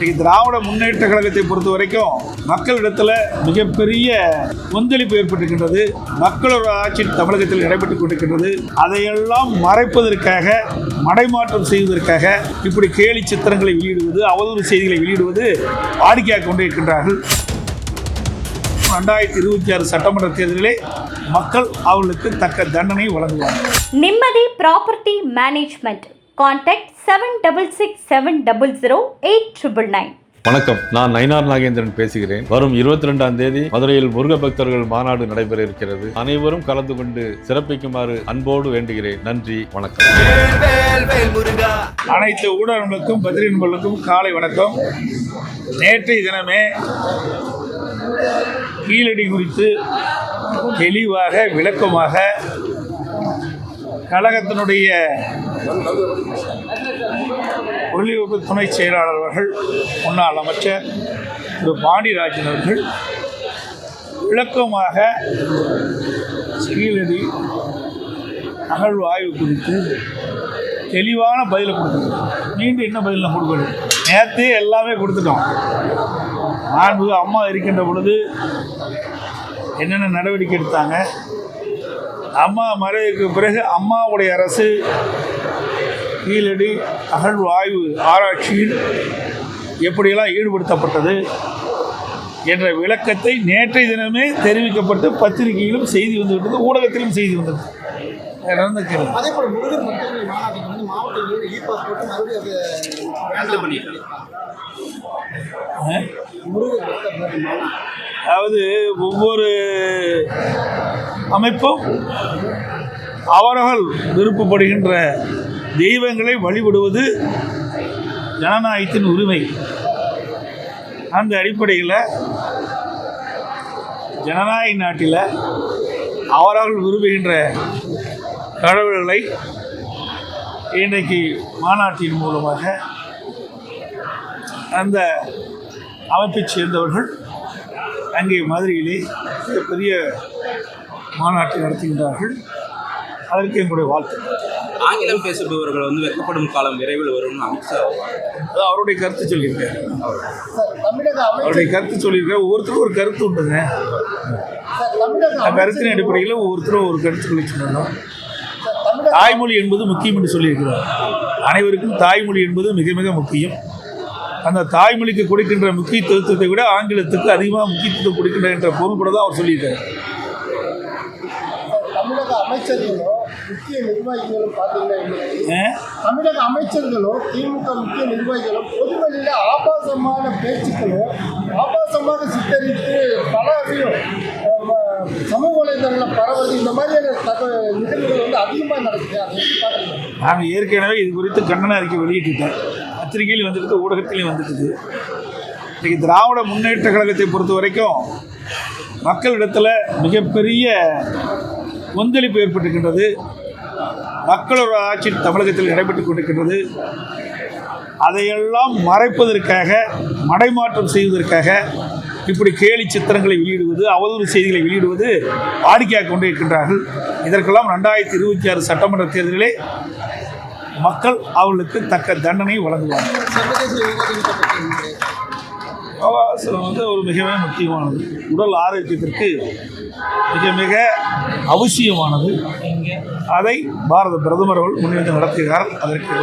திராவிட முன்னேற்ற கழகத்தை பொறுத்த வரைக்கும் மக்களிடத்தில் மிகப்பெரிய கொந்தளிப்பு ஏற்பட்டிருக்கின்றது. மக்களோட ஆட்சி தமிழகத்தில் நடைபெற்றுக் கொண்டிருக்கின்றது. அதையெல்லாம் மறைப்பதற்காக மடைமாற்றம் செய்வதற்காக இப்படி கேலி சித்திரங்களை வெளியிடுவது அவதூறு செய்திகளை வெளியிடுவது வாடிக்கையாக கொண்டிருக்கின்றார்கள் ரெண்டாயிரத்தி இருபத்தி ஆறு சட்டமன்ற தேர்தலிலே மக்கள் அவர்களுக்கு தக்க தண்டனை வழங்குவார்கள். Nimmathi property management contact seven double six seven double zero eight triple nine. வணக்கம். நான் நயினார் நாகேந்திரன் பேசுகிறேன். வரும் இருபத்தி ரெண்டாம் தேதி மதுரையில் முருக பக்தர்கள் மாநாடு நடைபெற இருக்கிறது. அனைவரும் கலந்து கொண்டு சிறப்பிக்குமாறு அன்போடு வேண்டுகிறேன். நன்றி. வணக்கம். அனைத்து ஊடகங்களுக்கும் பத்திரிகை நண்பர்களுக்கும் காலை வணக்கம். நேற்றைய தினமே கீழடி குறித்து தெளிவாக விளக்கமாக கழகத்தினுடைய ஒளிபரப்பு துணை செயலாளர் அவர்கள் முன்னாள் அமைச்சர் திரு பாண்டியராஜன் அவர்கள் விளக்கமாக கீழடி அகழ்வாய்வு குறித்து தெளிவான பதிலை கொடுத்துருக்கோம் மீண்டும் என்ன பதில் கொடுக்கணும்? நேற்றே எல்லாமே கொடுத்துட்டோம். நான்கு அம்மா இருக்கின்ற பொழுது என்னென்ன நடவடிக்கை எடுத்தாங்க? அம்மா மறைவுக்கு பிறகு அம்மாவுடைய அரசு கீழடி அகழ்வாய்வு ஆராய்ச்சியில் எப்படியெல்லாம் ஈடுபடுத்தப்பட்டது என்ற விளக்கத்தை நேற்றைய தினமே தெரிவிக்கப்பட்டு பத்திரிகையிலும் செய்தி வந்துவிட்டது ஊடகத்திலும் செய்தி வந்தது. கேள்வி அதே போல முருகன் மாநாட்டுக்கு வந்து இ மறுபடியும் கேன்சல் அதாவது ஒவ்வொரு அமைப்பும் அவர்கள் விருப்பப்படுகின்ற தெய்வங்களை வழிபடுவது ஜனநாயகத்தின் உரிமை. அந்த அடிப்படையில் ஜனநாயக நாட்டில் அவர்கள் விரும்புகின்ற கடவுள்களை இன்றைக்கு மாநாட்டின் மூலமாக அந்த அமைப்பைச் சேர்ந்தவர்கள் அங்கே மதுரையிலே பெரிய மாநாட்டை நடத்துகின்றார்கள். அதற்கு எங்களுடைய வாழ்த்து. ஆங்கிலம் பேசுபவர்கள் வந்து வெட்கப்படும் காலம் விரைவில் வரும்னு அமித்ஷா அது அவருடைய கருத்து சொல்லியிருக்காரு. அவருடைய கருத்து சொல்லியிருக்காரு. ஒவ்வொருத்தரும் ஒரு கருத்து உண்டுங்க. சார் தமிழக அந்த கருத்தின் அடிப்படையில் ஒவ்வொருத்தரும் ஒரு கருத்துக்களை சொல்லணும் சார் தமிழக தாய்மொழி என்பது முக்கியம் என்று சொல்லியிருக்கிறார். அனைவருக்கும் தாய்மொழி என்பது மிக மிக முக்கியம். அந்த தாய்மொழிக்கு கொடுக்கின்ற முக்கியத்துவத்தை விட ஆங்கிலத்துக்கு அதிகமாக முக்கியத்துவம் கொடுக்கின்ற என்ற பொருள்பட தான் அவர் சொல்லியிருக்காரு. தமிழக அமைச்சர்களும் முக்கிய நிர்வாகிகளும் பார்த்தீங்கன்னா? தமிழக அமைச்சர்களும் திமுக முக்கிய நிர்வாகிகளும் பொதுவெளியில் ஆபாசமான பேச்சுக்களும் ஆபாசமாக சித்தரித்து அஹ், சமூக வலைதளங்களில் பரவது இந்த மாதிரியான தகவல் நிகழ்வுகள் வந்து அதிகமாக நடக்குது. நான் ஏற்கனவே இது குறித்து கண்டன அறிக்கை வெளியிட்டுட்டேன். பத்திரிகையில் வந்துட்டு ஊடகத்திலையும் வந்துட்டுது இன்றைக்கி திராவிட முன்னேற்ற கழகத்தை பொறுத்த வரைக்கும் மக்களிடத்தில் மிகப்பெரிய கொந்தளிப்பு ஏற்பட்டிருக்கின்றது. மக்களோட ஆட்சி தமிழகத்தில் நடைபெற்றுக் கொண்டிருக்கின்றது. அதையெல்லாம் மறைப்பதற்காக மடைமாற்றம் செய்வதற்காக இப்படி கேலி சித்திரங்களை வெளியிடுவது அவதூறு செய்திகளை வெளியிடுவது வாடிக்கையாக கொண்டிருக்கின்றார்கள் இதற்கெல்லாம் ரெண்டாயிரத்தி இருபத்தி ஆறு சட்டமன்ற தேர்தலிலே மக்கள் அவர்களுக்கு தக்க தண்டனை வழங்குவார்கள். யோகாசனம் வந்து ஒரு மிகவும் முக்கியமானது. உடல் ஆரோக்கியத்திற்கு மிக மிக அவசியமானது. அதை பாரத பிரதமர் அவர்கள் முன்னிருந்து நடத்துகிறார் அதற்கு